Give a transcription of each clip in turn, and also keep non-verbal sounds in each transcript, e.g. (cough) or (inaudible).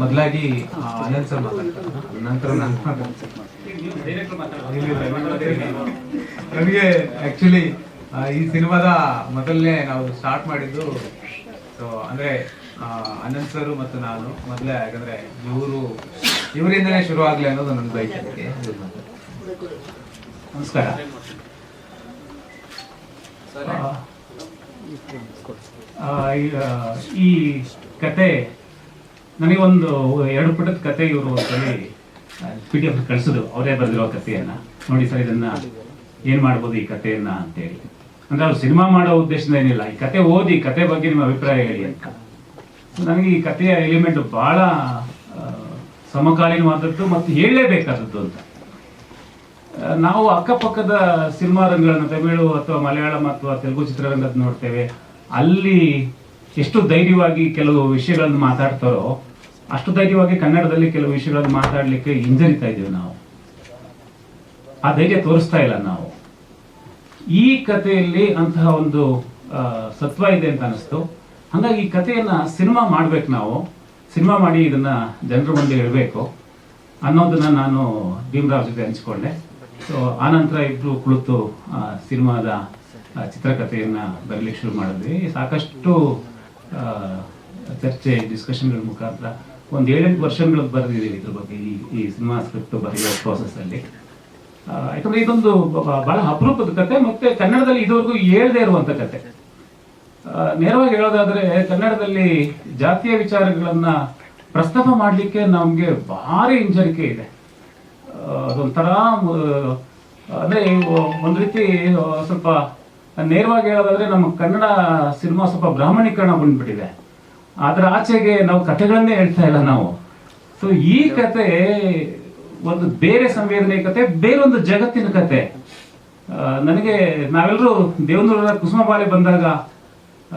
ಮೊದಲಾಗಿ ಅನಂತ್ ಸರ್ ಮಾತಾಡ್ತಾರೆ. ನಂತರ ನಾನು ನನಗೆ ಆಕ್ಚುಲಿ ಈ ಸಿನಿಮಾದ ಮೊದಲನೇ ನಾವು ಸ್ಟಾರ್ಟ್ ಮಾಡಿದ್ದು ಸೊ ಅಂದ್ರೆ ಅನಂತ್ ಸರ್ ಮತ್ತು ನಾನು ಮೊದಲೇ, ಯಾಕಂದ್ರೆ ಇವರು ಇವರಿಂದನೇ ಶುರು ಆಗ್ಲಿ ಅನ್ನೋದು ನನ್ನ ಬಯಕೆ. ನಮಸ್ಕಾರ. ಈ ಕತೆ ನನಗೊಂದು ಎರಡು ಪುಟದ ಕತೆ ಇವರು ಒಂದ್ಸಲಿ ಪಿ ಡಿ ಎಫ್ ಕಳಿಸಿದ್ರು. ಅವರೇ ಬರೆದಿರೋ ಕಥೆಯನ್ನ ನೋಡಿ ಸರ್, ಇದನ್ನ ಏನ್ ಮಾಡ್ಬೋದು ಈ ಕಥೆಯನ್ನ ಅಂತೇಳಿ. ಅಂದ್ರೆ ಅವ್ರು ಸಿನಿಮಾ ಮಾಡೋ ಉದ್ದೇಶದಿಂದ ಏನಿಲ್ಲ. ಈ ಕತೆ ಓದಿ ಕತೆ ಬಗ್ಗೆ ನಿಮ್ಮ ಅಭಿಪ್ರಾಯ ಹೇಳಿ ಅಂತ. ನನಗೆ ಈ ಕಥೆಯ ಎಲಿಮೆಂಟ್ ಬಹಳ ಸಮಕಾಲೀನವಾದದ್ದು ಮತ್ತು ಹೇಳಲೇಬೇಕಾದದ್ದು ಅಂತ. ನಾವು ಅಕ್ಕಪಕ್ಕದ ಸಿನಿಮಾ ರಂಗಗಳನ್ನು ತಮಿಳು ಅಥವಾ ಮಲಯಾಳಂ ಅಥವಾ ತೆಲುಗು ಚಿತ್ರರಂಗದ ನೋಡ್ತೇವೆ. ಅಲ್ಲಿ ಎಷ್ಟು ಧೈರ್ಯವಾಗಿ ಕೆಲವು ವಿಷಯಗಳನ್ನು ಮಾತಾಡ್ತಾರೋ ಅಷ್ಟು ಧೈರ್ಯವಾಗಿ ಕನ್ನಡದಲ್ಲಿ ಕೆಲವು ವಿಷಯಗಳನ್ನು ಮಾತಾಡ್ಲಿಕ್ಕೆ ಹಿಂಜರಿತಾ ಇದ್ದೀವಿ ನಾವು. ಆ ಧೈರ್ಯ ತೋರಿಸ್ತಾ ಇಲ್ಲ ನಾವು. ಈ ಕಥೆಯಲ್ಲಿ ಅಂತಹ ಒಂದು ಸತ್ವ ಇದೆ ಅಂತ ಅನಿಸ್ತು. ಹಾಗಾಗಿ ಈ ಕಥೆಯನ್ನ ಸಿನಿಮಾ ಮಾಡ್ಬೇಕು ನಾವು. ಸಿನಿಮಾ ಮಾಡಿ ಇದನ್ನ ಜನರ ಮುಂದೆ ಹೇಳಬೇಕು ಅನ್ನೋದನ್ನ ನಾನು ಭೀಮರಾವ್ ಜೊತೆ ಹಂಚಿಕೊಂಡೆ. ಸೊ ಆನಂತರ ಇಬ್ರು ಕುಳಿತು ಸಿನಿಮಾದ ಚಿತ್ರಕಥೆಯನ್ನ ಬರಲಿಕ್ಕೆ ಶುರು ಮಾಡಿದ್ವಿ. ಸಾಕಷ್ಟು ಚರ್ಚೆ ಡಿಸ್ಕಷನ್ಗಳ ಮುಖಾಂತರ ಒಂದು ಏಳೆಂಟು ವರ್ಷಗಳು ಬರೆದಿದ್ದೀವಿ ಇದ್ರ ಬಗ್ಗೆ ಈ ಈ ಸಿನಿಮಾ ಸ್ಕ್ರಿಪ್ಟ್ ಬರೆಯುವ ಪ್ರಾಸೆಸ್ಸಲ್ಲಿ ಯಾಕಂದರೆ ಇದೊಂದು ಬಹಳ ಅಪರೂಪದ ಕತೆ ಮತ್ತೆ ಕನ್ನಡದಲ್ಲಿ ಇದುವರೆಗೂ ಹೇಳದೇ ಇರುವಂತ ಕತೆ. ನೇರವಾಗಿ ಹೇಳೋದಾದ್ರೆ ಕನ್ನಡದಲ್ಲಿ ಜಾತಿಯ ವಿಚಾರಗಳನ್ನ ಪ್ರಸ್ತಾಪ ಮಾಡಲಿಕ್ಕೆ ನಮಗೆ ಭಾರಿ ಹಿಂಜರಿಕೆ ಇದೆ. ಅದೊಂಥರ ಅಂದ್ರೆ ಒಂದ್ ರೀತಿ ಸ್ವಲ್ಪ ನೇರವಾಗಿ ಹೇಳೋದಾದ್ರೆ ನಮ್ಮ ಕನ್ನಡ ಸಿನಿಮಾ ಸ್ವಲ್ಪ ಬ್ರಾಹ್ಮಣೀಕರಣ ಬಂದ್ಬಿಟ್ಟಿದೆ. ಅದರ ಆಚೆಗೆ ನಾವು ಕಥೆಗಳನ್ನೇ ಹೇಳ್ತಾ ಇಲ್ಲ ನಾವು. ಸೊ ಈ ಕತೆ ಒಂದು ಬೇರೆ ಸಂವೇದನೆ ಕತೆ ಬೇರೊಂದು ಜಗತ್ತಿನ ಕತೆ ನನಗೆ ನಾವೆಲ್ಲರೂ ದೇವನೂರ ಕುಸುಮಬಾಲೆ ಬಂದಾಗ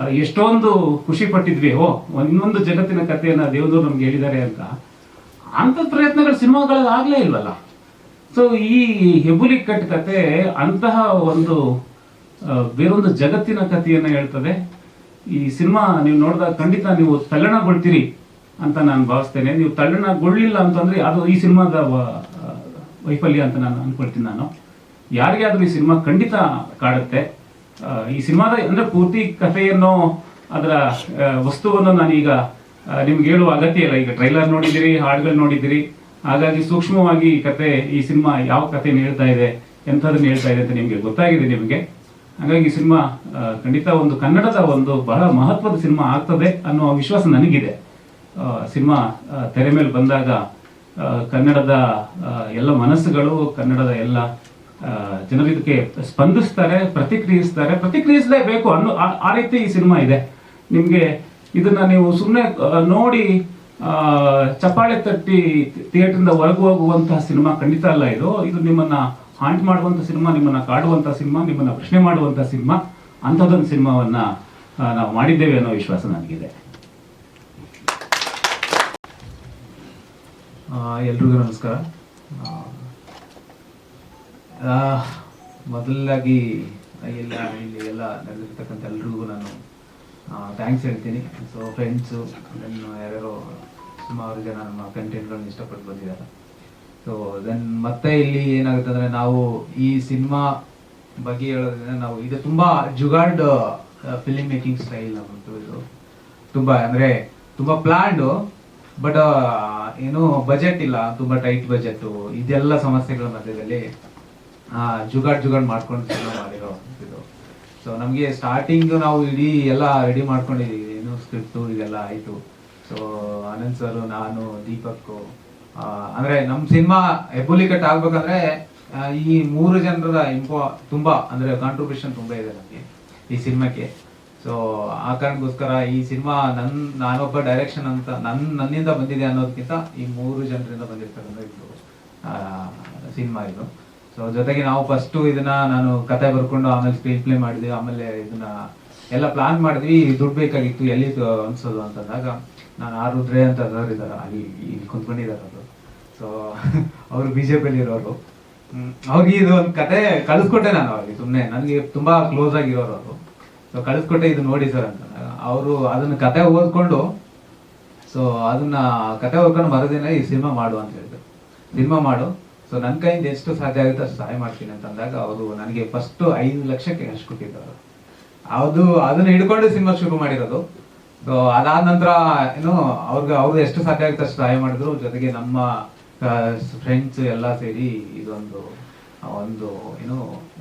ಎಷ್ಟೊಂದು ಖುಷಿ ಪಟ್ಟಿದ್ವಿ. ಓ ಇನ್ನೊಂದು ಜಗತ್ತಿನ ಕಥೆಯನ್ನ ದೇವನೂರು ನಮ್ಗೆ ಹೇಳಿದ್ದಾರೆ ಅಂತ. ಅಂತ ಪ್ರಯತ್ನಗಳು ಸಿನಿಮಾಗಳಲ್ಲಿ ಆಗ್ಲೇ ಇಲ್ವಲ್ಲ? ಸೊ ಈ ಹೆಬುಲಿ ಕಟ್ ಕತೆ ಅಂತಹ ಒಂದು ಬೇರೊಂದು ಜಗತ್ತಿನ ಕಥೆಯನ್ನ ಹೇಳ್ತದೆ. ಈ ಸಿನಿಮಾ ನೀವು ನೋಡಿದಾಗ ಖಂಡಿತ ನೀವು ತಲ್ಲಣಗೊಳ್ತೀರಿ ಅಂತ ನಾನು ಭಾವಿಸ್ತೇನೆ. ನೀವು ತಲ್ಲಣಗೊಳ್ಳಿಲ್ಲ ಅಂತಂದ್ರೆ ಅದು ಈ ಸಿನಿಮಾದ ವೈಫಲ್ಯ ಅಂತ ನಾನು ಅನ್ಕೊಳ್ತೀನಿ ನಾನು. ಯಾರಿಗೆ ಆದ್ರೂ ಈ ಸಿನಿಮಾ ಖಂಡಿತ ಕಾಡುತ್ತೆ. ಈ ಸಿನಿಮಾದ ಅಂದ್ರೆ ಪೂರ್ತಿ ಕಥೆಯನ್ನು ಅದರ ವಸ್ತುವನ್ನು ನಾನೀಗ ನಿಮ್ಗೆ ಹೇಳುವ ಅಗತ್ಯ ಇಲ್ಲ. ಈಗ ಟ್ರೈಲರ್ ನೋಡಿದಿರಿ ಹಾಡುಗಳು ನೋಡಿದಿರಿ ಹಾಗಾಗಿ ಸೂಕ್ಷ್ಮವಾಗಿ ಈ ಕತೆ ಈ ಸಿನಿಮಾ ಯಾವ ಕಥೆಯನ್ನು ಹೇಳ್ತಾ ಇದೆ, ಎಂಥದನ್ನ ಹೇಳ್ತಾ ಇದೆ ಅಂತ ನಿಮಗೆ ಗೊತ್ತಾಗಿದೆ ನಿಮಗೆ. ಹಾಗಾಗಿ ಸಿನಿಮಾ ಖಂಡಿತ ಒಂದು ಕನ್ನಡದ ಒಂದು ಬಹಳ ಮಹತ್ವದ ಸಿನಿಮಾ ಆಗ್ತದೆ ಅನ್ನೋ ವಿಶ್ವಾಸ ನನಗಿದೆ. ಸಿನಿಮಾ ತೆರೆ ಮೇಲೆ ಬಂದಾಗ ಕನ್ನಡದ ಎಲ್ಲ ಮನಸ್ಸುಗಳು, ಕನ್ನಡದ ಎಲ್ಲ ಜನರು ಇದಕ್ಕೆ ಸ್ಪಂದಿಸ್ತಾರೆ, ಪ್ರತಿಕ್ರಿಯಿಸ್ತಾರೆ. ಪ್ರತಿಕ್ರಿಯಿಸಲೇಬೇಕು ಅನ್ನೋ, ಆ- ರೀತಿ ಈ ಸಿನಿಮಾ ಇದೆ. ನಿಮಗೆ ಇದನ್ನ ನೀವು ಸುಮ್ಮನೆ ನೋಡಿ ಚಪ್ಪಾಳೆ ತಟ್ಟಿ ಥಿಯೇಟ್ರಿಂದ ಹೊರಗೆ ಹೋಗುವಂತಹ ಸಿನಿಮಾ ಖಂಡಿತ ಅಲ್ಲ ಇದು. ಇದು ನಿಮ್ಮನ್ನ ಹಾಂಟ್ ಮಾಡುವಂತ ಸಿನಿಮಾ, ನಿಮ್ಮನ್ನ ಕಾಡುವಂತ ಸಿನಿಮಾ, ನಿಮ್ಮನ್ನ ಪ್ರಶ್ನೆ ಮಾಡುವಂತ ಸಿನಿಮಾ, ಅಂಥದ್ದೊಂದು ಸಿನಿಮಾವನ್ನ ನಾವು ಮಾಡಿದ್ದೇವೆ ಅನ್ನೋ ವಿಶ್ವಾಸ ನನಗಿದೆ. ಎಲ್ರಿಗೂ ನಮಸ್ಕಾರ. ಮೊದಲಾಗಿ ಎಲ್ಲ ಇಲ್ಲಿ ಎಲ್ಲ ನಡೆದಿರ್ತಕ್ಕಂಥ ಎಲ್ರಿಗೂ ನಾನು ಥ್ಯಾಂಕ್ಸ್ ಹೇಳ್ತೀನಿ. ಸೊ ಫ್ರೆಂಡ್ಸು ನನ್ನ ಯಾರ್ಯಾರೋ ಸುಮಾರು ಜನ ನಮ್ಮ ಕಂಟೆಂಟ್ಗಳನ್ನ ಇಷ್ಟಪಟ್ಟು ಬಂದಿದ್ದಾರೆ. ಸೊ ದೆನ್ ಮತ್ತೆ ಇಲ್ಲಿ ಏನಾಗುತ್ತೆ ಅಂದರೆ ನಾವು ಈ ಸಿನಿಮಾ ಬಗ್ಗೆ ಹೇಳೋದ್ರಿಂದ ನಾವು ಇದು ತುಂಬಾ ಜುಗಾರ್ಡ್ ಫಿಲಿಮ್ ಮೇಕಿಂಗ್ ಸ್ಟೈಲ್ ನಮ್ಮದು ಇದು. ತುಂಬ ಅಂದ್ರೆ ತುಂಬ ಪ್ಲ್ಯಾಂಡು ಬಟ್ ಏನು ಬಜೆಟ್ ಇಲ್ಲ ತುಂಬ ಟೈಟ್ ಬಜೆಟ್ ಇದೆಲ್ಲ ಸಮಸ್ಯೆಗಳ ಮಧ್ಯದಲ್ಲಿ ಆ, ಜುಗಾಡ್ ಜುಗಾಡ್ ಮಾಡ್ಕೊಂಡು ಸಿನಿಮಾ ಮಾಡಿರೋ ಇದು. ಸೊ ನಮಗೆ ಸ್ಟಾರ್ಟಿಂಗ್ ನಾವು ಇಡೀ ಎಲ್ಲ ರೆಡಿ ಮಾಡ್ಕೊಂಡಿದ್ದೀವಿ ಏನು ಸ್ಕ್ರಿಪ್ಟು ಇದೆಲ್ಲ ಆಯಿತು. ಸೊ ಆನಂದ್ ಸರ್ ನಾನು ದೀಪಕ್ ಅಂದ್ರೆ ನಮ್ಮ ಸಿನಿಮಾ ಎಬುಲಿಕಟ್ ಆಗ್ಬೇಕಂದ್ರೆ ಈ ಮೂರು ಜನರ ಇಂಪೋ ತುಂಬಾ, ಅಂದ್ರೆ ಕಾಂಟ್ರಿಬ್ಯೂಷನ್ ತುಂಬಾ ಇದೆ ನಮಗೆ ಈ ಸಿನಿಮಾಕ್ಕೆ. ಸೊ ಆ ಕಾರಣಕ್ಕೋಸ್ಕರ ಈ ಸಿನಿಮಾ ನನ್, ನಾನೊಬ್ಬ ಡೈರೆಕ್ಷನ್ ಅಂತ, ನನ್, ನನ್ನಿಂದ ಬಂದಿದೆ ಅನ್ನೋದಕ್ಕಿಂತ ಈ ಮೂರು ಜನರಿಂದ ಬಂದಿರ್ತಕ್ಕಂಥ ಇದು ಸಿನಿಮಾ ಇದು. ಸೊ ಜೊತೆಗೆ ನಾವು ಫಸ್ಟ್ ಇದನ್ನ ನಾನು ಕತೆ ಬರ್ಕೊಂಡು ಆಮೇಲೆ ಸ್ಕ್ರೀನ್ ಪ್ಲೇ ಮಾಡಿದ್ವಿ, ಆಮೇಲೆ ಇದನ್ನ ಎಲ್ಲ ಪ್ಲಾನ್ ಮಾಡಿದ್ವಿ, ದುಡ್ಡು ಬೇಕಾಗಿತ್ತು, ಎಲ್ಲಿ, ಅನ್ಸೋದು ಅಂತಂದಾಗ, ನಾನು ಆರುದ್ರೆ ರುದ್ರೆ ಅಂತ ಇದ್ದಾರೆ ಅಲ್ಲಿ, ಇಲ್ಲಿ ಕುಂತ್ಕೊಂಡಿದ್ದಾರೆ ಸೊ (laughs) ಅವರು ಬಿ ಜೆ ಪಿಯಲ್ಲಿ ಇರೋರು. ಅವ್ರಿಗೆ ಇದು ಒಂದು ಕತೆ ಕಳಿಸ್ಕೊಟ್ಟೆ ನಾನು ಅವ್ರಿಗೆ ಸುಮ್ಮನೆ ನನಗೆ ತುಂಬಾ ಕ್ಲೋಸ್ ಆಗಿರೋರು ಅವರು. ಸೊ ಕಳಿಸ್ಕೊಟ್ಟೆ ಇದು ನೋಡಿ ಸರ್ ಅಂತ. ಅವರು ಅದನ್ನ ಕತೆ ಓದ್ಕೊಂಡು ಸೊ ಸೊ ಅದನ್ನ ಕತೆ ಓದ್ಕೊಂಡು ಮರದಿನ ಈ ಸಿನಿಮಾ ಮಾಡು ಅಂತ ಹೇಳಿದ್ರು. ಸಿನಿಮಾ ಮಾಡು. ಸೊ ನನ್ನ ಕೈಯಿಂದ ಎಷ್ಟು ಸಾಧ್ಯ ಆಗುತ್ತೆ ಅಷ್ಟು ಸಹಾಯ ಮಾಡ್ತೀನಿ ಅಂತ ಅಂದಾಗ ಅವರು ನನಗೆ ಫಸ್ಟ್ ಐದು ಲಕ್ಷಕ್ಕೆ ಕ್ಯಾಶ್ ಕೊಟ್ಟಿದ್ದಾರೆ. ಅದು, ಅದನ್ನ ಹಿಡ್ಕೊಂಡು ಸಿನಿಮಾ ಶುರು ಮಾಡಿರೋದು. ಸೊ ಅದಾದ ನಂತರ, ಏನು, ಅವ್ರಿಗೆ ಅವ್ರಿಗೆ ಎಷ್ಟು ಸಾಧ್ಯ ಆಗುತ್ತೆ ಅಷ್ಟು ಸಹಾಯ ಮಾಡಿದ್ರು. ಜೊತೆಗೆ ನಮ್ಮ ಫ್ರೆಂಡ್ಸ್ ಎಲ್ಲ ಸೇರಿ ಇದೊಂದು ಒಂದು, ಏನು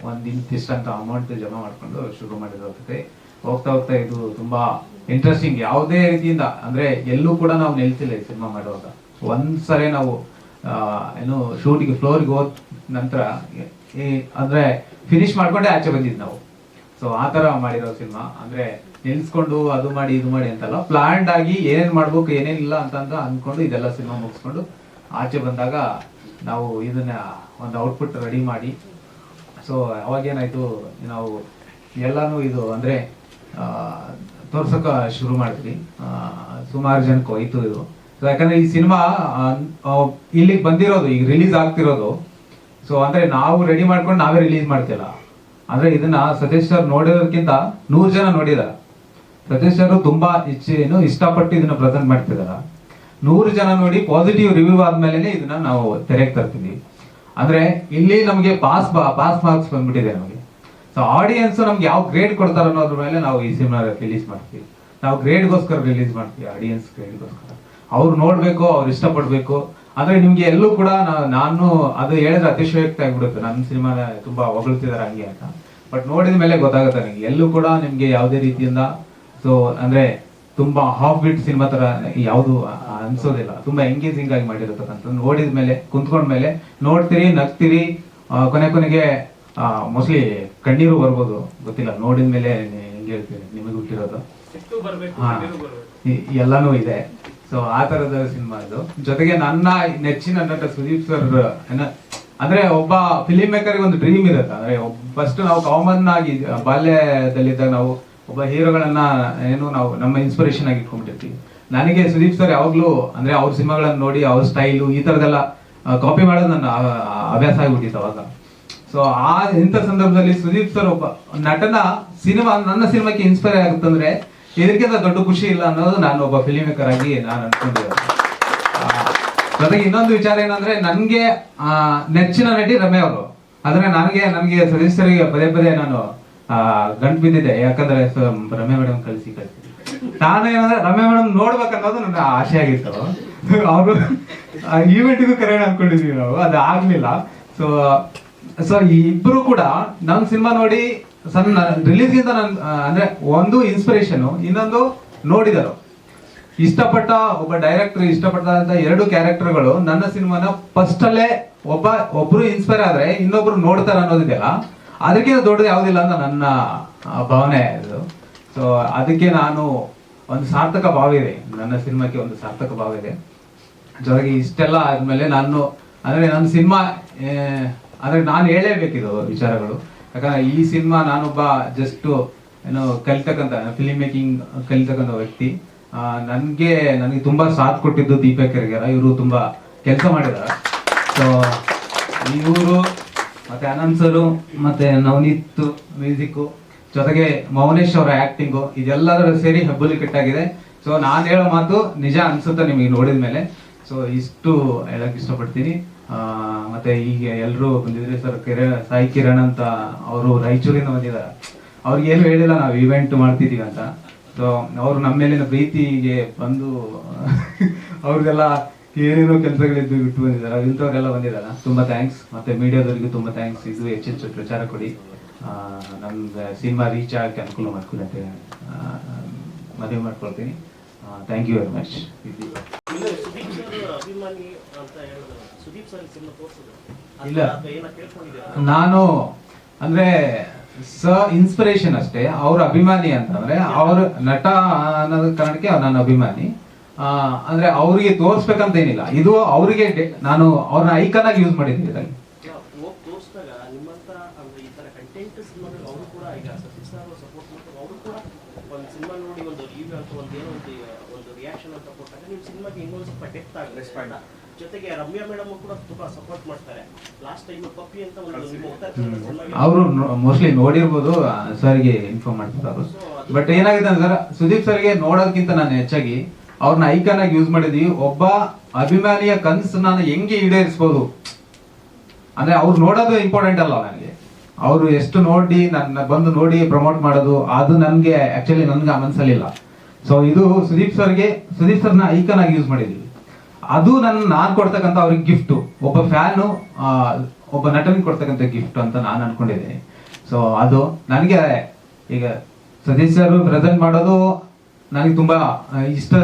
ಒಂದು ಇಂತಿಷ್ಟಂತ ಅಮೌಂಟ್ ಜಮಾ ಮಾಡಿಕೊಂಡು ಶುರು ಮಾಡಿರೋ ಕತೆ ಹೋಗ್ತಾ ಹೋಗ್ತಾ ಇದು ತುಂಬಾ ಇಂಟ್ರೆಸ್ಟಿಂಗ್ ಯಾವುದೇ ರೀತಿಯಿಂದ, ಅಂದ್ರೆ ಎಲ್ಲೂ ಕೂಡ ನಾವು ನಿಲ್ತಿಲ್ಲ ಈ ಸಿನಿಮಾ ಮಾಡುವಾಗ. ಒಂದ್ಸರಿ ನಾವು ಏನು ಶೂಟಿಗೆ ಫ್ಲೋರ್ಗೆ ಹೋದ ನಂತರ ಅಂದ್ರೆ ಫಿನಿಶ್ ಮಾಡ್ಕೊಂಡೆ ಆಚೆ ಬಂದಿದ್ದು ನಾವು. ಸೊ ಆ ಥರ ಮಾಡಿರೋ ಸಿನಿಮಾ ಅಂದ್ರೆ ನಿಲ್ಸ್ಕೊಂಡು ಅದು ಮಾಡಿ, ಇದು ಮಾಡಿ ಅಂತಲ್ಲ. ಪ್ಲಾನ್ಡ್ ಆಗಿ ಏನೇನ್ ಮಾಡ್ಬೇಕು, ಏನೇನಿಲ್ಲ ಅಂತ ಅಂದ್ಕೊಂಡು ಇದೆಲ್ಲ ಸಿನಿಮಾ ಮುಗಿಸ್ಕೊಂಡು ಆಚೆ ಬಂದಾಗ ನಾವು ಇದನ್ನ ಒಂದು ಔಟ್ಪುಟ್ ರೆಡಿ ಮಾಡಿ. ಸೊ ಅವಾಗೇನಾಯ್ತು, ನಾವು ಎಲ್ಲಾನು ಇದು ಅಂದ್ರೆ ತೋರ್ಸೋಕೆ ಶುರು ಮಾಡಿದ್ವಿ. ಸುಮಾರು ಜನಕ್ಕೆ ಹೋಯ್ತು ಇದು. ಸೊ ಯಾಕಂದ್ರೆ ಈ ಸಿನಿಮಾ ಇಲ್ಲಿಗೆ ಬಂದಿರೋದು, ಈಗ ರಿಲೀಸ್ ಆಗ್ತಿರೋದು. ಸೊ ಅಂದ್ರೆ ನಾವು ರೆಡಿ ಮಾಡ್ಕೊಂಡು ನಾವೇ ರಿಲೀಸ್ ಮಾಡ್ತಿಲ್ಲ. ಅಂದ್ರೆ ಇದನ್ನ ಸತೀಶ್ ಸರ್ ನೋಡಿರೋದಕ್ಕಿಂತ ನೂರು ಜನ ನೋಡಿದಾರ ಸತೀಶ್ ಸರ್ ತುಂಬಾ ಇಚ್ಛೆ ಏನು ಇಷ್ಟಪಟ್ಟು ಇದನ್ನ ಪ್ರೆಸೆಂಟ್ ಮಾಡ್ತಿದಾರ ನೂರು ಜನ ನೋಡಿ ಪಾಸಿಟಿವ್ ರಿವ್ಯೂ ಆದ್ಮೇಲೆ ಇದನ್ನ ನಾವು ತೆರೆಗೆ ತರ್ತೀವಿ. ಅಂದ್ರೆ ಇಲ್ಲಿ ನಮಗೆ ಪಾಸ್ ಪಾಸ್ ಮಾರ್ಕ್ಸ್ ಬಂದ್ಬಿಟ್ಟಿದೆ ನಮಗೆ. ಸೊ ಆಡಿಯನ್ಸ್ ನಮ್ಗೆ ಯಾವ ಗ್ರೇಡ್ ಕೊಡ್ತಾರೆ ಅನ್ನೋದ್ರ ಮೇಲೆ ನಾವು ಈ ಸಿನಿಮಾ ರಿಲೀಸ್ ಮಾಡ್ತೀವಿ. ನಾವು ಗ್ರೇಡ್ಗೋಸ್ಕರ ರಿಲೀಸ್ ಮಾಡ್ತೀವಿ ಆಡಿಯನ್ಸ್ ಗ್ರೇಡ್ಗೋಸ್ಕರ ಅವ್ರು ನೋಡ್ಬೇಕು, ಅವ್ರು ಇಷ್ಟಪಡ್ಬೇಕು. ಅಂದ್ರೆ ನಿಮ್ಗೆ ಎಲ್ಲೂ ಕೂಡ ನಾನು ಅದು ಹೇಳಿದ್ರೆ ಅತಿಶಯಕ್ತ ಆಗ್ಬಿಡುತ್ತೆ. ನನ್ನ ಸಿನಿಮಾನ ತುಂಬಾ ಹೊಗಳ್ತಿದಾರೆ ಹಂಗೆ ಅಂತ. ಬಟ್ ನೋಡಿದ ಮೇಲೆ ಗೊತ್ತಾಗುತ್ತೆ ನನಗೆ ಎಲ್ಲೂ ಕೂಡ ನಿಮ್ಗೆ ಯಾವುದೇ ರೀತಿಯಿಂದ ಸೊ ಅಂದ್ರೆ ತುಂಬಾ ಹಾಫ್ ಬಿಟ್ ಸಿನಿಮಾ ತರ ಯಾವುದು ಅನ್ಸೋದಿಲ್ಲ. ತುಂಬಾ ಎಂಗೇಜಿಂಗ್ ಆಗಿ ಮಾಡಿರತಕ್ಕಂಥ ನೋಡಿದ ಮೇಲೆ ಕುಂತ್ಕೊಂಡ ಮೇಲೆ ನೋಡ್ತೀರಿ ನಗ್ತೀರಿ ಕೊನೆ ಕೊನೆಗೆ ಮೋಸ್ಟ್ಲಿ ಕಣ್ಣೀರು ಬರ್ಬೋದು. ಗೊತ್ತಿಲ್ಲ ನೋಡಿದ ಮೇಲೆ ಹೆಂಗೆ ಹೇಳ್ತೀರಿ? ನಿಮಗೆ ಹುಟ್ಟಿರೋದು ಹಾ. ಎಲ್ಲಾನು ಇದೆ. ಸೊ ಆ ತರದ ಸಿನಿಮಾ ಇದು. ಜೊತೆಗೆ ನನ್ನ ನೆಚ್ಚಿನ ನಟ ಸುದೀಪ್ ಸರ್ ಅಂದ್ರೆ ಒಬ್ಬ ಫಿಲಿಮ್ ಮೇಕರ್ ಒಂದು ಡ್ರೀಮ್ ಇರುತ್ತೆ. ಅಂದ್ರೆ ಫಸ್ಟ್ ನಾವು ಕಾಮನ್ ಆಗಿ ಬಾಲ್ಯದಲ್ಲಿದ್ದಾಗ ನಾವು ಒಬ್ಬ ಹೀರೋಗಳನ್ನ ಏನು ನಾವು ನಮ್ಮ ಇನ್ಸ್ಪಿರೇಷನ್ ಆಗಿ ಇಟ್ಕೊಂಡ್ಬಿಟ್ಟಿರ್ತೀವಿ. ನನಗೆ ಸುದೀಪ್ ಸರ್ ಯಾವಾಗ್ಲೂ ಅಂದ್ರೆ ಅವ್ರ ಸಿನಿಮಾಗಳನ್ನ ನೋಡಿ, ಅವ್ರ ಸ್ಟೈಲು ಈ ತರದೆಲ್ಲ ಕಾಪಿ ಮಾಡೋದು ನನ್ನ ಅಭ್ಯಾಸ ಆಗಿಬಿಟ್ಟಿತ್ತು ಅವಾಗ. ಸೊ ಆ, ಇಂಥ ಸಂದರ್ಭದಲ್ಲಿ ಸುದೀಪ್ ಸರ್ ಒಬ್ಬ ನಟನ ಸಿನಿಮಾ, ನನ್ನ ಸಿನಿಮಾಕ್ಕೆ ಇನ್ಸ್ಪೈರ್ ಆಗುತ್ತಂದ್ರೆ ಇದಕ್ಕಿಂತ ದೊಡ್ಡ ಖುಷಿ ಇಲ್ಲ ಅನ್ನೋದು ನಾನು ಒಬ್ಬ ಫಿಲ್ಮ್ ಮೇಕರ್ ಆಗಿ ನಾನು ಅನ್ಕೊಂಡಿದ್ದೆ ಜೊತೆಗೆ ಇನ್ನೊಂದು ವಿಚಾರ ಏನಂದ್ರೆ ನನ್ಗೆ ನೆಚ್ಚಿನ ನಟಿ ರಮ್ಯ ಅವರು. ಆದರೆ ನನಗೆ ನನಗೆ ಸದಸ್ಯರಿಗೆ ಪದೇ ಪದೇ ನಾನು ಗಂಟು ಬಿದ್ದಿದೆ. ಯಾಕಂದ್ರೆ ರಮ್ಯ ಮೇಡಮ್ ಕಳಿಸಿ ಕಳಿಸಿ. ನಾನು ಏನಂದ್ರೆ ರಮ್ಯ ಮೇಡಮ್ ನೋಡ್ಬೇಕನ್ನೋದು ನನ್ನ ಆಸೆ ಆಗಿತ್ತು. ಅವರು ಈವೆಂಟ್ಗೂ ಕರೆಯೋಣ ಅನ್ಕೊಂಡಿದ್ವಿ ನಾವು. ಅದು ಆಗ್ಲಿಲ್ಲ. ಸೊ ಸೊ ಇಬ್ರು ಕೂಡ ನಮ್ ಸಿನಿಮಾ ನೋಡಿ ಸಣ್ಣ ರಿಲೀಸ್ ಇಂದ ನನ್ ಅಂದ್ರೆ ಒಂದು ಇನ್ಸ್ಪಿರೇಷನ್ ಇನ್ನೊಂದು ನೋಡಿದರು. ಇಷ್ಟಪಟ್ಟ ಒಬ್ಬ ಡೈರೆಕ್ಟರ್ ಇಷ್ಟಪಟ್ಟಂತ ಎರಡು ಕ್ಯಾರೆಕ್ಟರ್ಗಳು ನನ್ನ ಸಿನಿಮಾನ ಫಸ್ಟ್ ಅಲ್ಲೇ ಒಬ್ಬ, ಒಬ್ರು ಇನ್ಸ್ಪೈರ್ ಆದ್ರೆ ಇನ್ನೊಬ್ರು ನೋಡ್ತಾರೆ ಅನ್ನೋದಿದೆಯಲ್ಲ. ಅದಕ್ಕಿಂತ ದೊಡ್ಡದು ಯಾವುದಿಲ್ಲ ಅಂತ ನನ್ನ ಭಾವನೆ ಇದು. ಸೊ ಅದಕ್ಕೆ ನಾನು ಒಂದು ಸಾರ್ಥಕ ಭಾವ ಇದೆ. ನನ್ನ ಸಿನಿಮಾಕ್ಕೆ ಒಂದು ಸಾರ್ಥಕ ಭಾವ ಇದೆ. ಜೊತೆಗೆ ಇಷ್ಟೆಲ್ಲ ಆದ್ಮೇಲೆ ನಾನು, ಅಂದ್ರೆ ನನ್ನ ಸಿನಿಮಾ ಅಂದ್ರೆ ನಾನು ಹೇಳೇಬೇಕಿದು ವಿಚಾರಗಳು. ಯಾಕಂದ್ರೆ ಈ ಸಿನಿಮಾ ನಾನೊಬ್ಬ ಜಸ್ಟ್, ಏನು, ಕಲಿತಕ್ಕಂಥ ಫಿಲ್ಮ್ ಮೇಕಿಂಗ್ ಕಲಿತಕ್ಕಂಥ ವ್ಯಕ್ತಿ. ನನಗೆ ನನ್ಗೆ, ನನಗೆ ತುಂಬಾ ಸಾಥ್ ಕೊಟ್ಟಿದ್ದು ದೀಪಕ್ ಕೆರೆಗೆರ. ಇವರು ತುಂಬಾ ಕೆಲಸ ಮಾಡಿದ್ದಾರೆ ಸೊ ಇವರು ಮತ್ತೆ ಅನಂತ್ ಸರು ಮತ್ತೆ ನವನೀತ್ ಮ್ಯೂಸಿಕ್ ಜೊತೆಗೆ ಮೌನೇಶ್ ಅವರ ಆಕ್ಟಿಂಗು ಇದೆಲ್ಲದರ ಸೇರಿ ಹೆಬ್ಬುಲಿ ಕಟ್ಟಾಗಿದೆ. ಸೊ ನಾನು ಹೇಳೋ ಮಾತು ನಿಜ ಅನ್ಸುತ್ತೆ ನಿಮಗೆ ನೋಡಿದ ಮೇಲೆ. ಸೊ ಇಷ್ಟು ಹೇಳಕ್ ಇಷ್ಟಪಡ್ತೀನಿ. ಮತ್ತೆ ಈಗ ಎಲ್ಲರೂ ಬಂದಿದ್ರೆ ಸರ್, ಕಿರ, ಸಾಯಿ ಕಿರಣ್ ಅಂತ ಅವರು ರಾಯಚೂರಿಂದ ಬಂದಿದ್ದಾರೆ. ಅವ್ರಿಗೆ ಏನು ಹೇಳಿಲ್ಲ, ನಾವು ಇವೆಂಟ್ ಮಾಡ್ತಿದೀವಿ ಅಂತ. ಸೊ ಅವರು ನಮ್ಮ ಮೇಲಿನ ಪ್ರೀತಿಗೆ ಬಂದು, (laughs) ಅವ್ರಿಗೆಲ್ಲ ಏನೇನೋ ಕೆಲಸಗಳಿದ್ದು ಬಿಟ್ಟು ಬಂದಿದ್ದಾರೆ? ಇಂಥವ್ರೆಲ್ಲ ಬಂದಿದ್ದಾರೆ? ತುಂಬಾ ಥ್ಯಾಂಕ್ಸ್ ಮತ್ತೆ ಮೀಡಿಯಾದವರಿಗೂ ತುಂಬಾ ಥ್ಯಾಂಕ್ಸ್ ಇದು ಹೆಚ್ಚೆಚ್ಚು ಪ್ರಚಾರ ಕೊಡಿ. ಆ, ನಮ್ಗೆ ಸಿನಿಮಾ ರೀಚ್ ಆಗಕ್ಕೆ ಅನುಕೂಲ ಆ, ಮದುವೆ ಮಾಡ್ಕೊಳ್ತೀನಿ. ಥ್ಯಾಂಕ್ ಯು ವೆರಿ ಮಚ್ ಇಲ್ಲ. ನಾನು ಅಂದ್ರೆ ಸ ಇನ್ಸ್ಪಿರೇಷನ್ ಅಷ್ಟೇ. ಅವ್ರ ಅಭಿಮಾನಿ ಅಂತಂದ್ರೆ ಅವ್ರ ನಟ ಅನ್ನೋದ ಕಾರಣಕ್ಕೆ ನನ್ನ ಅಭಿಮಾನಿ. ಅಂದ್ರೆ ಅವರಿಗೆ ತೋರ್ಸ್ಬೇಕಂತ ಏನಿಲ್ಲ. ಇದು ಅವರಿಗೆ ನಾನು ಅವ್ರನ್ನ ಐಕನ್ ಆಗಿ ಯೂಸ್ ಮಾಡಿದ್ದೀನಿ ಇದರಲ್ಲಿ. ಹೋಗಿ ತೋರಿಸಿದಾಗ ನಿಮ್ಮಂತ ಅಂದ್ರೆ ಈ ತರ ಕಂಟೆಂಟ್ ಸಿನಿಮಾಗಳು ಅವರು ಕೂಡ ಈಗ ಸತೀಶ್ ಸರ್ ಸಪೋರ್ಟ್ ಮಾಡ್ತಾರೆ. ಅವರು ಕೂಡ ಒಂದು ಸಿನಿಮಾ ನೋಡಿ ಒಂದು ರಿವ್ಯೂ ಅಂತ ಒಂದು ಏನೋ ಒಂದು ಒಂದು ರಿಯಾಕ್ಷನ್ ಅಂತ ಕೊಟ್ಟಾಗ ನಿಮ್ಮ ಸಿನಿಮಾಗೆ ಇನ್ನೊಂದು ಸ್ವಲ್ಪ ಡೆಪ್ತ್ ಆಗುತ್ತೆ ಜೊತೆಗೆ ರಮ್ಯಾ ಮೇಡಮ್ ಕೂಡ ತುಂಬಾ ಸಪೋರ್ಟ್ ಮಾಡ್ತಾರೆ. ಲಾಸ್ಟ್ ಟೈಮ್ ಪಪ್ಪಿ ಅಂತ ಒಂದು ನಿಮ್ಮ ಉತ್ತರ ಕನ್ನಡ ಸಿನಿಮಾಗೆ. ಅವರು ಮೋಸ್ಟ್ಲಿ ನೋಡಿರ್ಬೋದು ಸರ್ಗೆ ಇನ್ಫಾರ್ಮ್ ಮಾಡ್ತಿದ್ದಾರೆ ಬಟ್ ಏನಾಗಿದೆ ಅಂದ್ರೆ ಸುದೀಪ್ ಸರ್ಗೆ ನೋಡೋದಕ್ಕಿಂತ ನಾನು ಹೆಚ್ಚಾಗಿ ಅವ್ರನ್ನ ಐಕಾನ್ ಆಗಿ ಯೂಸ್ ಮಾಡಿದ್ವಿ. ಒಬ್ಬ ಅಭಿಮಾನಿಯ ಕನಸು ನಾನು ಹೆಂಗೆ ಈಡೇರಿಸ್ಬೋದು? ಅಂದ್ರೆ ಅವ್ರು ನೋಡೋದು ಇಂಪಾರ್ಟೆಂಟ್ ಅಲ್ಲ ನನಗೆ. ಅವರು ಎಷ್ಟು ನೋಡಿ ನನ್ನ ಬಂದು ನೋಡಿ ಪ್ರಮೋಟ್ ಮಾಡೋದು, ಅದು ನನಗೆ ಆಕ್ಚುಲಿ ನನ್ಗೆ ಮನಸ್ಸಲ್ಲಿಲ್ಲ ಸೊ ಇದು ಸುದೀಪ್ ಸರ್ಗೆ, ಸುದೀಪ್ ಸರ್ನ ಐಕಾನ್ ಆಗಿ ಯೂಸ್ ಮಾಡಿದ್ವಿ. ಅದು ನನ್ನ ನಾನು ಕೊಡ್ತಕ್ಕಂಥ ಅವ್ರಿಗೆ ಗಿಫ್ಟ್ ಒಬ್ಬ ಫ್ಯಾನು ಒಬ್ಬ ನಟನಿಗೆ ಕೊಡ್ತಕ್ಕಂಥ ಗಿಫ್ಟ್ ಅಂತ ನಾನು ಅನ್ಕೊಂಡಿದ್ದೀನಿ. ಸೊ ಅದು ನನಗೆ, ಈಗ ಸತೀಶ್ ಸರ್ ಪ್ರೆಸೆಂಟ್ ಮಾಡೋದು ನನಗೆ ತುಂಬಾ ಇಷ್ಟ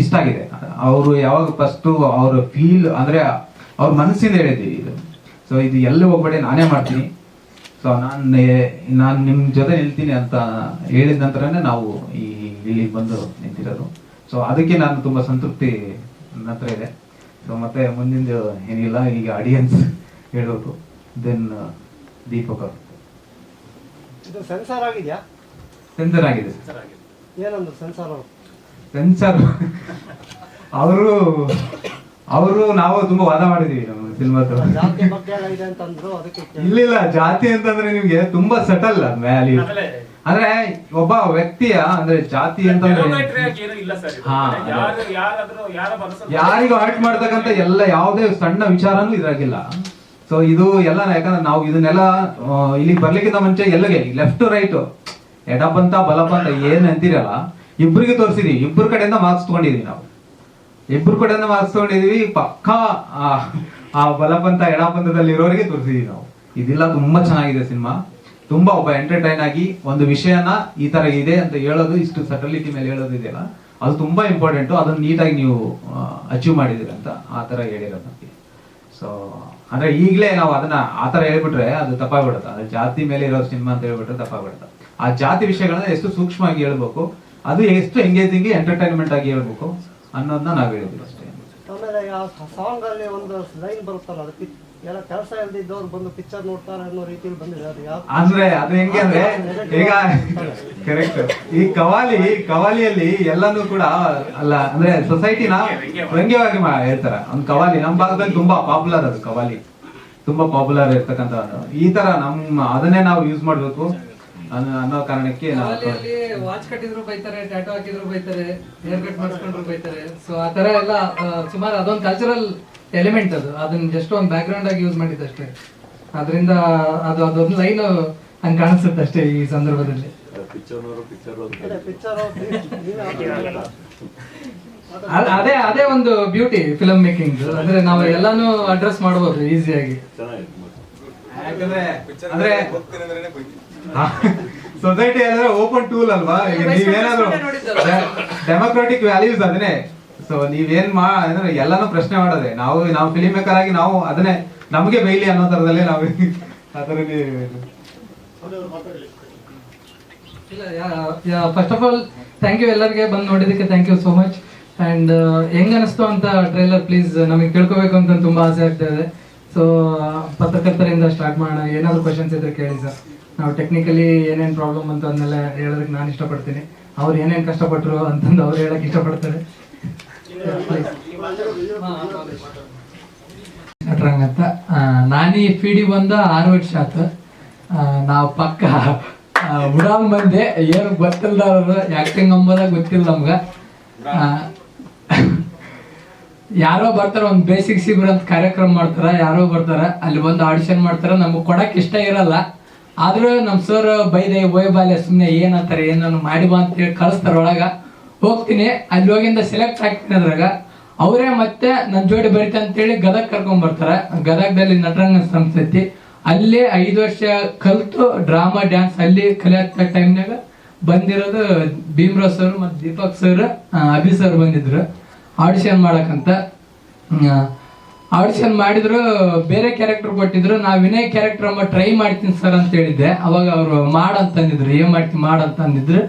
ಇಷ್ಟ ಆಗಿದೆ. ಅವರು ಯಾವಾಗ ಫಸ್ಟ್ ಅವ್ರ ಫೀಲ್ ಅಂದ್ರೆ ಅವ್ರ ಮನಸ್ಸಿಂದ ಹೇಳಿದ್ದೀವಿ ಇದು. ಸೊ ಇದು ಎಲ್ಲ ಹೋಗ್ಬೇಡಿ ನಾನೇ ಮಾಡ್ತೀನಿ. ಸೊ ನಾನು ನಾನು ನಿಮ್ಮ ಜೊತೆ ನಿಲ್ತೀನಿ ಅಂತ ಹೇಳಿದ ನಂತರನೇ ನಾವು ಈ ಇಲ್ಲಿಗೆ ಬಂದು ನಿಂತಿರೋದು. ಸೊ ಅದಕ್ಕೆ ನಾನು ತುಂಬಾ ಸಂತೃಪ್ತಿ ನನ್ನ ಹತ್ರ ಇದೆ. ಸೊ ಮತ್ತೆ ಮುಂದಿನ ಏನಿಲ್ಲ ಈಗ ಆಡಿಯನ್ಸ್ ಹೇಳಬೇಕು. ದೆನ್ ದೀಪಕ್ ಅವರು. ಸೆನ್ಸರ್ ಸೆನ್ಸಾರ್ ಆಗಿದೆಯಾ? ಸೆನ್ಸರ್ ಆಗಿದೆ. ಏನಂದ್ರು ಸೆನ್ಸಾರ್ ಅವರು? ಸೆನ್ಸರ್ ಅವರು? ಅವರು ನಾವು ತುಂಬಾ ವಾದ ಮಾಡಿದೀವಿ ನಮ್ಮ ಸಿನಿಮಾ ಜಾತಿ ಇಲ್ಲ ಇದೆ ಅಂತಂದ್ರು ಅದಕ್ಕೆ ಕೇಳ್ದೆ. ಇಲ್ಲಿಲ್ಲ ಜಾತಿ ಅಂತಂದ್ರೆ ನಿಮ್ಗೆ ತುಂಬಾ ಸೆಟಲ್ ವ್ಯಾಲ್ಯೂ ಅಂದ್ರೆ ಒಬ್ಬ ವ್ಯಕ್ತಿಯ ಅಂದ್ರೆ ಜಾತಿ ಅಂತಂದ್ರೆ derogatory ಏನೂ ಇಲ್ಲ ಸರ್ ಇದು. ಹಾ, ಯಾರು ಯಾರಾದ್ರೂ ಯಾರಿಗೂ ಹರ್ಟ್ ಮಾಡ್ತಕ್ಕಂತ ಎಲ್ಲ ಯಾವುದೇ ಸಣ್ಣ ವಿಚಾರನೂ ಇದಾಗಿಲ್ಲ ಸೊ ಇದು ಎಲ್ಲ ಯಾಕಂದ್ರೆ ನಾವು ಇದನ್ನೆಲ್ಲ ಇಲ್ಲಿ ಇಲ್ಲಿಗೆ ಬರ್ಲಿಕ್ಕಿಂತ ಮುಂಚೆ ಎಲ್ಲಗೆ ಲೆಫ್ಟ್ ರೈಟ್ ಎಡಪಂತ ಬಲಪಂತ ಏನ್ ಅಂತೀರಲ್ಲ ಇಬ್ರಿಗೆ ತೋರಿಸಿದೀವಿ. ಇಬ್ಬರ ಕಡೆಯಿಂದ ಮಾರ್ಕ್ಸ್ ತಗೊಂಡಿದೀವಿ ನಾವು. ಇಬ್ಬರ ಕಡೆಯಿಂದ ಮಾರ್ಕ್ಸ್ ತಗೊಂಡಿದೀವಿ ಪಕ್ಕಾ ಆ, ಎಡ ಎಡಪಂಥದಲ್ಲಿ ಇರೋರಿಗೆ ತೋರಿಸಿದೀವಿ ನಾವು. ಇದೆಲ್ಲ ತುಂಬಾ ಚೆನ್ನಾಗಿದೆ ಸಿನಿಮಾ. ತುಂಬಾ ಒಬ್ಬ ಎಂಟರ್ಟೈನ್ ಆಗಿ ಒಂದು ವಿಷಯನ ಈ ತರ ಇದೆ ಅಂತ ಹೇಳೋದು ಇಷ್ಟು ಸಟಲಿಟಿ ಮೇಲೆ ಹೇಳೋದು ಇದೆಯಲ್ಲ ಅದು ತುಂಬಾ ಇಂಪಾರ್ಟೆಂಟ್ ಅದನ್ನ ನೀಟಾಗಿ ನೀವು ಅಚೀವ್ ಮಾಡಿದಿರ ಅಂತ ಆ ತರ ಹೇಳಿರೋದು ನಮಗೆ. ಸೊ ಅಂದ್ರೆ ಈಗಲೇ ನಾವು ಅದನ್ನ ಆ ತರ ಹೇಳ್ಬಿಟ್ರೆ ಅದು ತಪ್ಪಾಗ್ಬಿಡುತ್ತೆ. ಅದ್ರ ಜಾತಿ ಮೇಲೆ ಇರೋ ಸಿನಿಮಾ ಅಂತ ಹೇಳ್ಬಿಟ್ರೆ ತಪ್ಪಾಗ್ಬಿಡುತ್ತೆ. ಆ ಜಾತಿ ವಿಷಯಗಳನ್ನ ಎಷ್ಟು ಸೂಕ್ಷ್ಮವಾಗಿ ಹೇಳ್ಬೇಕು ಅದು ಎಷ್ಟು ಎಂಗೇಜಿಂಗ್ ಎಂಟರ್ಟೈನ್ಮೆಂಟ್ ಆಗಿ ಹೇಳ್ಬೇಕು ಅನ್ನೋದನ್ನ ನಾವು ಹೇಳಿದ್ರು ಅಷ್ಟೇ. ಆಮೇಲೆ ಸಾಂಗ್ ಅಲ್ಲಿ ಒಂದು ಲೈನ್ ಬರುತ್ತಲ್ಲ ಅದು ಪಿಚ್ ಎಲ್ಲ ಕೆಲಸ ಇಲ್ದಿದ್ದವ್ರು ಬಂದು ಪಿಕ್ಚರ್ ನೋಡ್ತಾರೆ ಅನ್ನೋ ರೀತಿಯಲ್ಲಿ ಬಂದಿದೆ ಅದು ಯಾವ ಅಂದ್ರೆ ಅದು ಹೆಂಗೆ ಅಂದ್ರೆ ಈಗ ಕರೆಕ್ಟ್ ಈ ಕವಾಲಿ ಕವಾಲಿಯಲ್ಲಿ ಎಲ್ಲಾನು ಕೂಡ ಅಲ್ಲ ಅಂದ್ರೆ ಸೊಸೈಟಿನ ವ್ಯಂಗ್ಯವಾಗಿ ಹೇಳ್ತಾರೆ. ಒಂದು ಕವಾಲಿ ನಮ್ಮ ಭಾಗದಲ್ಲಿ ತುಂಬಾ ಪಾಪ್ಯುಲರ್ ಅದು ಕವಾಲಿ. ತುಂಬಾ ಪಾಪ್ಯುಲರ್ ಇರ್ತಕ್ಕಂಥ ಈ ತರ ನಮ್ಮ ಅದನ್ನೇ ನಾವು ಯೂಸ್ ಮಾಡ್ಬೇಕು. ಅನ್ನೋ ಕಾರಣಕ್ಕೆ ವಾಚ್ ಕಟ್ಟಿದ್ರು ಬೈತಾರೆ ಟ್ಯಾಟೋ ಹಾಕಿದ್ರು ಬೈತಾರೆ ಹೇರ್ ಕಟ್ ಮಾಡಿಸ್ಕೊಂಡ್ರು ಬೈತಾರೆ. ಸೊ ಆ ತರ ಎಲ್ಲ ಸುಮಾರು ಅದೊಂದು ಕಲ್ಚರಲ್ ಎಲಿಮೆಂಟ್ ಅದು. ಅದನ್ನ ಜಸ್ಟ್ ಒಂದು ಬ್ಯಾಕ್ ಗ್ರೌಂಡ್ ಆಗಿ ಯೂಸ್ ಮಾಡಿದ್ದಷ್ಟೇ ಅದರಿಂದ ಅದು ಅದೊಂದು ಲೈನ್ ಹಂಗೆ ಕಾಣಿಸುತ್ತೆ ಅಷ್ಟೇ ಈ ಸಂದರ್ಭದಲ್ಲಿ. ಅದೇ ಅದ್- ಅದೇ ಅದೇ ಒಂದು ಬ್ಯೂಟಿ ಫಿಲಮ್ ಮೇಕಿಂಗ್ ಅಂದ್ರೆ ನಾವು ಎಲ್ಲಾನು ಅಡ್ರೆಸ್ ಮಾಡಬಹುದು ಈಸಿಯಾಗಿ ಯಾಕಂದ್ರೆ ಅಂದ್ರೆ ಸೊಸೈಟಿ ಅಂದ್ರೆ ಓಪನ್ ಟೂಲ್ ಅಲ್ವಾ? ಈಗ ನೀವೇನಾದ್ರು ಡೆಮೋಕ್ರಾಟಿಕ್ ವ್ಯಾಲ್ಯೂಸ್ ಅದನ್ನೇ. ಸೊ ನೀವೇನ್ ಮಾ ಅಂದ್ರೆ ಎಲ್ಲಾನು ಪ್ರಶ್ನೆ ಮಾಡೋದೆ. ನಾವು ನಾವು ಫಿಲಿಮ್ ಮೇಕರ್ ಆಗಿ ನಾವು ಅದನ್ನೇ ನಮಗೆ ಬೈಲಿ ಅನ್ನೋ ತರದಲ್ಲೇ ನಾವು ಅದರಲ್ಲಿ first of all thank you ಎಲ್ಲರಿಗೆ ಬಂದು ನೋಡಿದ್ದಕ್ಕೆ thank you so much and ಹೆಂಗ್ ಅನಿಸ್ತು ಅಂತ ಟ್ರೈಲರ್ ಪ್ಲೀಸ್ ನಮಗೆ ತಿಳ್ಕೊಬೇಕು ಅಂತ ತುಂಬಾ ಆಸೆ ಆಗ್ತಾ ಇದೆ. ಸೊ ಪತ್ರಕರ್ತರಿಂದ ಸ್ಟಾರ್ಟ್ ಮಾಡೋಣ. ಏನಾದ್ರು ಕ್ವಶನ್ಸ್ ಇದ್ರೆ ಕೇಳಿ ಸರ್. ನಾವು ಟೆಕ್ನಿಕಲಿ ಏನೇನು ಪ್ರಾಬ್ಲಮ್ ಅಂತ ಅದನ್ನೆಲ್ಲ ಹೇಳೋದಕ್ಕೆ ನಾನು ಇಷ್ಟಪಡ್ತೀನಿ. ಅವ್ರು ಏನೇನು ಕಷ್ಟಪಟ್ಟರು ಅಂತಂದು ಅವ್ರು ಹೇಳಕ್ಕೆ ಇಷ್ಟಪಡ್ತಾರೆ. ಅಂತ ನಾನೀ ಫೀಡಿ ಬಂದ ಆರು ವರ್ಷ ಆತು. ನಾವು ಪಕ್ಕ ಉಡಾಲ್ ಮಂದಿ ಏನು ಗೊತ್ತಿಲ್ದವ್ರು ಆಕ್ಟಿಂಗ್ ಅಂಬೋದ ಗೊತ್ತಿಲ್ಲ ನಮ್ಗೆ. ಯಾರೋ ಬರ್ತಾರೆ, ಒಂದು ಬೇಸಿಕ್ ಅಂತ ಕಾರ್ಯಕ್ರಮ ಮಾಡ್ತಾರೆ, ಯಾರೋ ಬರ್ತಾರೆ, ಅಲ್ಲಿ ಬಂದು ಆಡಿಷನ್ ಮಾಡ್ತಾರೆ, ನಮಗೆ ಕೊಡಕ್ಕೆ ಇಷ್ಟ ಇರಲ್ಲ. ಆದ್ರೂ ನಮ್ ಸರ್ ಬೈದೆ ಬಾಲ್ಯ ಸುಮ್ನೆ ಏನಂತಾರೆ ಏನನ್ನು ಮಾಡಿ ಬಾ ಅಂತ ಹೇಳಿ ಕಳಿಸ್ತಾರ ಒಳಗ. ಹೋಗ್ತೀನಿ, ಅಲ್ಲಿ ಹೋಗಿಂದ ಸೆಲೆಕ್ಟ್ ಆಗ್ತೀನಿ ಅದ್ರಾಗ. ಅವರೇ ಮತ್ತೆ ನನ್ನ ಜೋಡಿ ಬರೀತೆ ಅಂತೇಳಿ ಗದಗ್ ಕರ್ಕೊಂಡ್ ಬರ್ತಾರೆ. ಗದಗದಲ್ಲಿ ನಟರಂಗ ಸಂಸ್ಥೆ ಅಲ್ಲಿ ಐದು ವರ್ಷ ಕಲ್ತು ಡ್ರಾಮಾ ಡ್ಯಾನ್ಸ್ ಅಲ್ಲಿ ಕಲಿಯತ್ತ ಟೈಮ್ನಾಗ ಬಂದಿರೋದು ಭೀಮ್ರಾವ್ ಸರ್ ಮತ್ತು ದೀಪಕ್ ಸರ್ ಅಭಿ ಸರ್ ಬಂದಿದ್ರು. ಆಡಿಷನ್ ಮಾಡಕ್ಕಂತ ಆಡಿಷನ್ ಮಾಡಿದ್ರು, ಬೇರೆ ಕ್ಯಾರೆಕ್ಟರ್ ಕೊಟ್ಟಿದ್ರು. ನಾ ವಿನಯ್ ಕ್ಯಾರೆಕ್ಟರ್ ಅಮ್ಮ ಟ್ರೈ ಮಾಡ್ತೀನಿ ಸರ್ ಅಂತ ಹೇಳಿದ್ದೆ. ಅವಾಗ ಅವರು ಮಾಡಂತಂದಿದ್ರು, ಏನ್ ಮಾಡ್ತೀನಿ ಮಾಡಂತ ಅಂದಿದ್ರು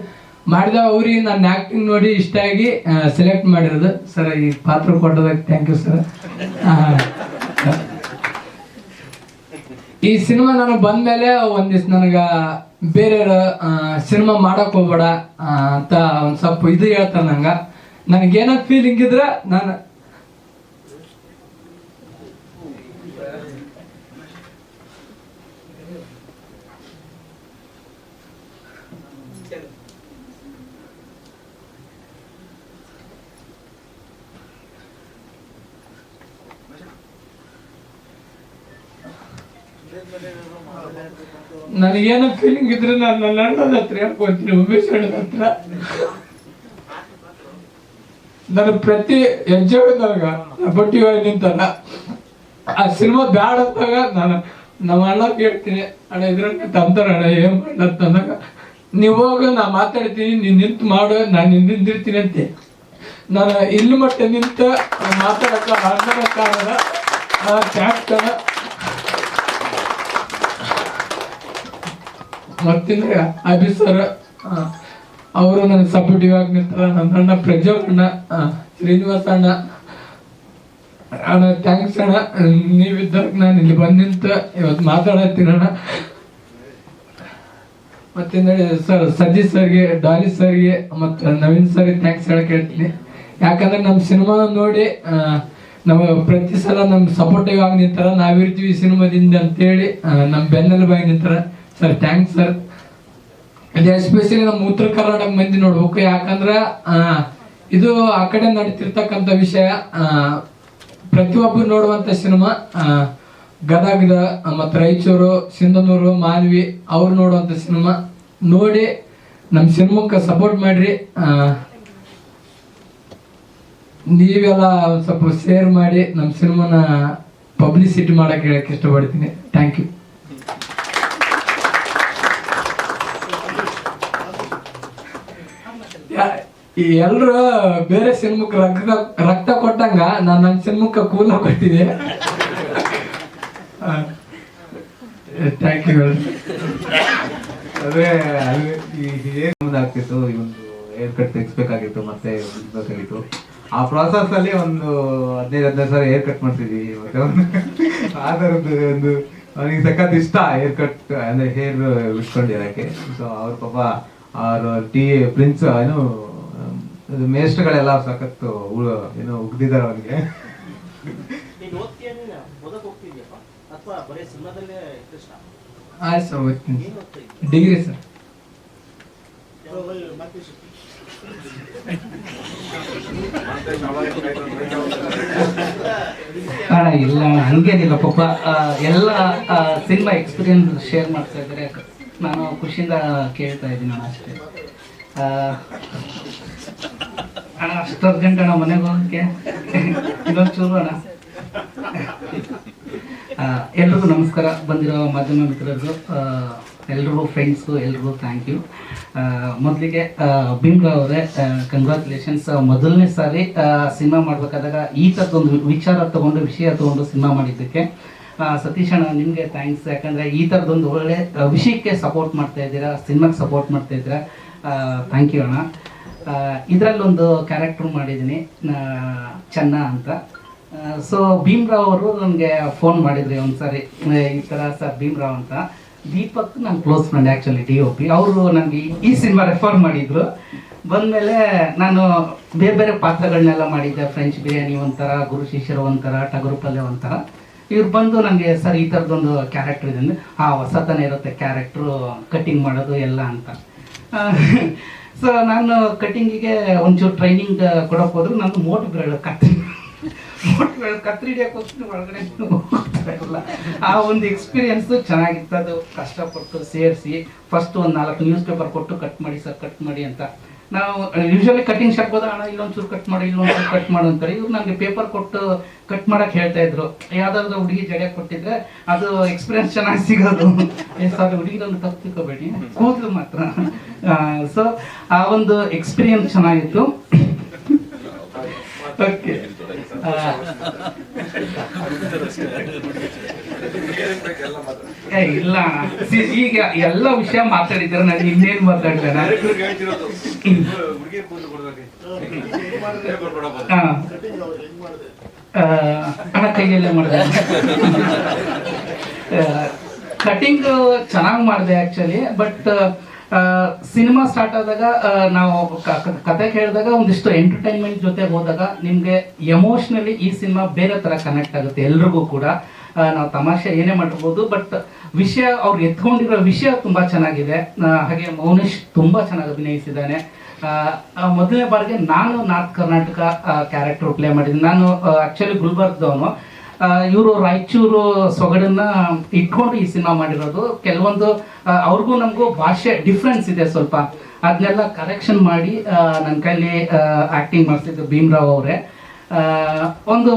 ಮಾಡಿದ, ಅವ್ರಿಗೆ ನನ್ನ ಆಕ್ಟಿಂಗ್ ನೋಡಿ ಇಷ್ಟ ಆಗಿ ಸೆಲೆಕ್ಟ್ ಮಾಡಿರೋದು. ಸರ್ ಈ ಪಾತ್ರ ಕೊಟ್ಟದಕ್ಕೆ ಥ್ಯಾಂಕ್ ಯು ಸರ್ ಈ ಸಿನಿಮಾ ನಾನು ಬಂದ್ಮೇಲೆ ಒಂದಿವ್ಸ ನನಗ ಬೇರೆ ಸಿನಿಮಾ ಮಾಡಕ್ ಹೋಗ್ಬೇಡ ಅಂತ ಒಂದು ಸ್ವಲ್ಪ ಇದು ಹೇಳ್ತಾರೆ ನಂಗೆ. ನನಗೇನೋ ಫೀಲಿಂಗ್ ಇದ್ರೆ ನಾನು ನನಗೇನೋ ಫೀಲಿಂಗ್ ಇದ್ರೆ ನಾನು ನನ್ನ ಅಣ್ಣದ ಹತ್ರ ಹೇಳ್ಕೊಂತೀನಿ, ಉಮೇಶ್ ಅಣ್ಣನ ಹತ್ರ. ನನ್ನ ಪ್ರತಿ ಹೆಜ್ಜೆ ನನಗ ಬಟ್ಟಿ ನಿಂತಾನ ಆ ಸಿನಿಮಾ ಬ್ಯಾಡ ಅಂದಾಗ ನಾನು ನಮ್ಮ ಅಣ್ಣ ಕೇಳ್ತೀನಿ, ಅಣ್ಣ ಇದ್ರಂಗೆ ತಂತಾರ ಅಣ್ಣ, ಏನ್ ಮಾಡತ್ತ ಅಂದಾಗ ನೀವು ಹೋಗ ನಾ ಮಾತಾಡ್ತೀನಿ, ನೀನ್ ನಿಂತು ಮಾಡು, ನಾನು ನಿಂದಿರ್ತೀನಿ ಅಂತೆ. ನಾನು ಇಲ್ಲಿ ಮಟ್ಟ ನಿಂತ ಮಾತಾಡಕ್ಕ ಅಣ್ಣನ ಕಾರಣ ಥ್ಯಾಂಕ್ಸ್ ಮತ್ತಿಂದ್ರೆ ಅಭಿ ಸರ್ ಅವರು ನನಗೆ ಸಪೋರ್ಟಿವ್ ಆಗಿ ನಿಂತಾರ ನನ್ನ ಪ್ರಜ್ವಲ್ ಅಣ್ಣ ಶ್ರೀನಿವಾಸ ಅಣ್ಣ. ಅಣ್ಣ ಥ್ಯಾಂಕ್ಸ್ ಅಣ್ಣ. ನೀವಿದ್ದಾಗ ನಾನು ಇಲ್ಲಿ ಬಂದ ನಿಂತ ಇವತ್ತು ಮಾತಾಡತ್ತೀನಿ ಅಣ್ಣ. ಮತ್ತೆ ಸರ್ ಸಜ್ಜಿ ಸರ್ಗೆ, ಡಾಲಿ ಸರ್ಗೆ, ಮತ್ತು ನವೀನ್ ಸರ್ಗೆ ಥ್ಯಾಂಕ್ಸ್ ಹೇಳಕ್ಕೆ ಹೇಳ್ತೀನಿ ಯಾಕಂದ್ರೆ ನಮ್ಮ ಸಿನಿಮಾ ನೋಡಿ ನಮ್ಮ ಪ್ರತಿ ಸಲ ನಮ್ಮ ಸಪೋರ್ಟಿವ್ ಆಗಿ ನಿಂತಾರ ನಾವಿರ್ತೀವಿ ಸಿನಿಮಾದಿಂದ ಅಂತೇಳಿ ನಮ್ಮ ನಮ್ಮ ಬೆನ್ನೆಲುಬಾಗಿ ನಿಂತಾರ ಸರ್ ಥ್ಯಾಂಕ್ಸ್ ಸರ್ ಇದು ಎಸ್ಪೆಷಲಿ ನಮ್ಮ ಉತ್ತರ ಕರ್ನಾಟಕ ಮಂದಿ ನೋಡ್ಬೇಕು ಯಾಕಂದ್ರೆ ಇದು ಆ ಕಡೆ ನಡೀತಿರ್ತಕ್ಕಂಥ ವಿಷಯ ಪ್ರತಿಯೊಬ್ಬರು ನೋಡುವಂತ ಸಿನಿಮಾ ಗದಗದ ಮತ್ತು ರಾಯಚೂರು, ಸಿಂಧನೂರು, ಮಾನ್ವಿ, ಅವ್ರು ನೋಡುವಂತ ಸಿನಿಮಾ. ನೋಡಿ ನಮ್ಮ ಸಿನಿಮಾಕ್ಕೆ ಸಪೋರ್ಟ್ ಮಾಡಿರಿ ನೀವೆಲ್ಲ ಸ್ವಲ್ಪ ಶೇರ್ ಮಾಡಿ ನಮ್ಮ ಸಿನಿಮಾನ ಪಬ್ಲಿಸಿಟಿ ಮಾಡಕ್ಕೆ ಹೇಳಕ್ ಇಷ್ಟಪಡ್ತೀನಿ. ಥ್ಯಾಂಕ್ ಯು ಎಲ್ರು ಬೇರೆ ಸಿನಿಮಕ್ಕೆ ರಕ್ತ ರಕ್ತ ಕೊಟ್ಟಂಗ ನಾನು ನನ್ನ ಸಿನಿಮಕ್ಕೆ ಕೂಲ ಕೊಟ್ಟಿದೆ ಥ್ಯಾಂಕ್ ಯು ಅದೇ ಈ ಹೇರ್ ಆಗ್ತಿತ್ತು, ಈ ಒಂದು ಹೇರ್ ಕಟ್ ತೆಗಿಸ್ಬೇಕಾಗಿತ್ತು, ಮತ್ತೆ ಬೇಕಾಗಿತ್ತು ಆ ಪ್ರಾಸೆಸ್ ಅಲ್ಲಿ ಒಂದು ಹದಿನೈದು ಹದಿನೈದು ಸಾವಿರ ಹೇರ್ ಕಟ್ ಮಾಡ್ತಿದ್ವಿ ಆ ಥರದ್ದು ಒಂದು, ಅವನಿಗೆ ಸಖತ್ ಇಷ್ಟ ಹೇರ್ ಕಟ್ ಅಂದ್ರೆ ಹೇರ್ ಬಿಟ್ಕೊಂಡಿರಕ್ಕೆ ಸೊ ಅವ್ರ ಪಾಪ, ಅವ್ರ ಟಿ ಪ್ರಿನ್ಸ್ ಏನು ಇದು ಮೇಸ್ಟ್ಗಳೆಲ್ಲ ಸಖತ್ ಉ- ಏನು ಉಗ್ದಿದ್ದಾರೆ ಇಂಟ್ರೆಸ್ಟ್ ಆಯ್ತು ಸರ್ ಓದ್ತೀನಿ ಡಿಗ್ರಿ ಸರ್. ಅಣ್ಣ ಇಲ್ಲ ಹಂಗೇನಿಲ್ಲ ಪಾಪ ಎಲ್ಲ ಸಿನಿಮಾ ಎಕ್ಸ್ಪೀರಿಯನ್ಸ್ ಶೇರ್ ಮಾಡ್ತಾ ಇದ್ದಾರೆ. ನಾನು ಖುಷಿಯಿಂದ ಕೇಳ್ತಾ ಇದ್ದೀನಿ ಅಷ್ಟೇ. ಅಣ್ಣ, ಅಷ್ಟು ಅರ್ಜೆಂಟ್ ಅಣ್ಣ ಮನೆಗೆ ಹೋಗಕ್ಕೆ. ಇನ್ನೊಂದು ಚೂರು ಅಣ್ಣ. ಎಲ್ರಿಗೂ ನಮಸ್ಕಾರ. ಬಂದಿರೋ ಮಾಧ್ಯಮ ಮಿತ್ರರಿಗೂ ಎಲ್ರಿಗೂ ಫ್ರೆಂಡ್ಸು ಎಲ್ರಿಗೂ ಥ್ಯಾಂಕ್ ಯು ಮೊದಲಿಗೆ ಭೀಮ್ರಾವ್ ಅವರೇ ಕಂಗ್ರ್ಯಾಚುಲೇಷನ್ಸ್ ಮೊದಲನೇ ಸಾರಿ ಸಿನಿಮಾ ಮಾಡಬೇಕಾದಾಗ ಈ ಥರದೊಂದು ವಿಚಾರ ತಗೊಂಡು, ವಿಷಯ ತಗೊಂಡು ಸಿನಿಮಾ ಮಾಡಿದ್ದಕ್ಕೆ. ಸತೀಶ್ ಅಣ್ಣ, ನಿಮಗೆ ಥ್ಯಾಂಕ್ಸ್ ಯಾಕಂದರೆ ಈ ಥರದ್ದೊಂದು ಒಳ್ಳೆ ವಿಷಯಕ್ಕೆ ಸಪೋರ್ಟ್ ಮಾಡ್ತಾ ಇದ್ದೀರಾ ಸಿನಿಮಾಗೆ ಸಪೋರ್ಟ್ ಮಾಡ್ತಾ ಇದ್ದೀರಾ. ಥ್ಯಾಂಕ್ ಯು ಅಣ್ಣ. ಇದರಲ್ಲೊಂದು ಕ್ಯಾರೆಕ್ಟರ್ ಮಾಡಿದ್ದೀನಿ ಚೆನ್ನ ಅಂತ. ಸೊ ಭೀಮ್ರಾವ್ ಅವರು ನನಗೆ ಫೋನ್ ಮಾಡಿದ್ರಿ ಒಂದ್ಸರಿ. ಈ ಥರ ಸರ್ ಭೀಮ್ರಾವ್ ಅಂತ. ದೀಪಕ್ ನನ್ನ close friend actually D O P ಅವರು ನನಗೆ ಈ ಸಿನಿಮಾ ರೆಫರ್ ಮಾಡಿದ್ರು. ಬಂದಮೇಲೆ ನಾನು ಬೇರೆ ಬೇರೆ ಪಾತ್ರಗಳನ್ನೆಲ್ಲ ಮಾಡಿದ್ದೆ ಫ್ರೆಂಚ್ ಬಿರಿಯಾನಿ ಒಂಥರ, ಗುರು ಶಿಷ್ಯರು ಒಂಥರ, ಟಗರು ಪಲ್ಯ ಒಂಥರ. ಇವ್ರು ಬಂದು ನನಗೆ ಸರ್ ಈ ಥರದ್ದೊಂದು ಕ್ಯಾರೆಕ್ಟ್ರ್ ಇದೆ. ಆ ಹೊಸತನ ಇರುತ್ತೆ ಕ್ಯಾರೆಕ್ಟ್ರು ಕಟ್ಟಿಂಗ್ ಮಾಡೋದು ಎಲ್ಲ ಅಂತ. ಸೊ ನಾನು ಕಟಿಂಗಿಗೆ ಒಂಚೂರು ಟ್ರೈನಿಂಗ್ ಕೊಡೋಕೆ ಹೋದ್ರು. ನಾನು ಮೋಟ್ ಬೇಳು ಕತ್ತಿ ಮೋಟ್ ಬೇಳು ಕತ್ರಿ ಹಿಡಿಯೋಕೆ ಹೋಗ್ತೀನಿ, ಒಳಗಡೆ ಇಲ್ಲ. ಆ ಒಂದು ಎಕ್ಸ್ಪೀರಿಯನ್ಸು ಚೆನ್ನಾಗಿತ್ತು. ಅದು ಕಷ್ಟಪಟ್ಟು ಸೇರಿಸಿ ಫಸ್ಟ್ ಒಂದು ನಾಲ್ಕು ನ್ಯೂಸ್ ಪೇಪರ್ ಕೊಟ್ಟು ಕಟ್ ಮಾಡಿ ಸರ್ ಕಟ್ ಮಾಡಿ ಅಂತ. ನಾವು ಯೂಶಲಿ ಕಟಿಂಗ್ ಶಾಪ್ ಹೋದ ಹಣ ಇಲ್ಲೊಂಚೂರು ಕಟ್ ಮಾಡಿ ಇಲ್ಲೊಂಚೂರು ಕಟ್ ಮಾಡು ಅಂತಾರೆ ಇವ್ರು ನನಗೆ ಪೇಪರ್ ಕೊಟ್ಟು ಕಟ್ ಮಾಡಕ್ಕೆ ಹೇಳ್ತಾ ಇದ್ರು. ಯಾವ್ದಾದ್ರು ಹುಡುಗಿ ಜಡೆ ಕೊಟ್ಟಿದ್ರೆ ಅದು ಎಕ್ಸ್ಪೀರಿಯನ್ಸ್ ಚೆನ್ನಾಗಿ ಸಿಗೋದು. ಸಾರಿ ಹುಡುಗಿರನ್ನು ತಪ್ಪು ತಿಳ್ಕೊಬೇಡಿ ಕೂದಲು ಮಾತ್ರ. ಸೊ ಆ ಒಂದು ಎಕ್ಸ್ಪೀರಿಯನ್ಸ್ ಚೆನ್ನಾಗಿತ್ತು. ಓಕೆ ಇಲ್ಲ. ಈಗ ಎಲ್ಲ ವಿಷಯ ಮಾತಾಡಿದ್ರೆ ನಾನು ಇನ್ನೇನು ಮಾತಾಡ್ತೇನೆ ಹಣ ಕೈಯಲ್ಲೇ ಮಾಡಿದೆ. ಕಟಿಂಗ್ ಚೆನ್ನಾಗಿ ಮಾಡಿದೆ ಆ್ಯಕ್ಚುಲಿ ಬಟ್ ಸಿನಿಮಾ ಸ್ಟಾರ್ಟ್ ಆದಾಗ ನಾವು ಕತೆ ಕೇಳಿದಾಗ ಒಂದಿಷ್ಟು ಎಂಟರ್ಟೈನ್ಮೆಂಟ್ ಜೊತೆ ಹೋದಾಗ ನಿಮಗೆ ಎಮೋಷ್ನಲಿ ಈ ಸಿನಿಮಾ ಬೇರೆ ಥರ ಕನೆಕ್ಟ್ ಆಗುತ್ತೆ ಎಲ್ರಿಗೂ ಕೂಡ. ನಾವು ತಮಾಷೆ ಏನೇ ಮಾಡಿರ್ಬೋದು ಬಟ್ ವಿಷಯ, ಅವ್ರು ಎತ್ಕೊಂಡಿರೋ ವಿಷಯ ತುಂಬ ಚೆನ್ನಾಗಿದೆ. ಹಾಗೆ ಮೌನೇಶ್ ತುಂಬ ಚೆನ್ನಾಗಿ ಅಭಿನಯಿಸಿದ್ದಾನೆ. ಮೊದಲನೇ ಬಾರಿಗೆ ನಾನು ನಾರ್ತ್ ಕರ್ನಾಟಕ ಕ್ಯಾರೆಕ್ಟರ್ ಪ್ಲೇ ಮಾಡಿದ್ದೀನಿ. ನಾನು ಆ್ಯಕ್ಚುಲಿ ಗುಲ್ಬರ್ಗ್ದವನು. ಇವರು ರಾಯಚೂರು ಸೊಗಡನ್ನ ಇಟ್ಕೊಂಡು ಈ ಸಿನಿಮಾ ಮಾಡಿರೋದು. ಕೆಲವೊಂದು ಅವ್ರಿಗೂ ನಮಗೂ ಭಾಷೆ ಡಿಫ್ರೆನ್ಸ್ ಇದೆ ಸ್ವಲ್ಪ. ಅದನ್ನೆಲ್ಲ ಕರೆಕ್ಷನ್ ಮಾಡಿ ನನ್ನ ಕೈಲಿ ಆಕ್ಟಿಂಗ್ ಮಾಡಿಸಿದ್ದು ಭೀಮ್ರಾವ್ ಅವರೇ. ಒಂದು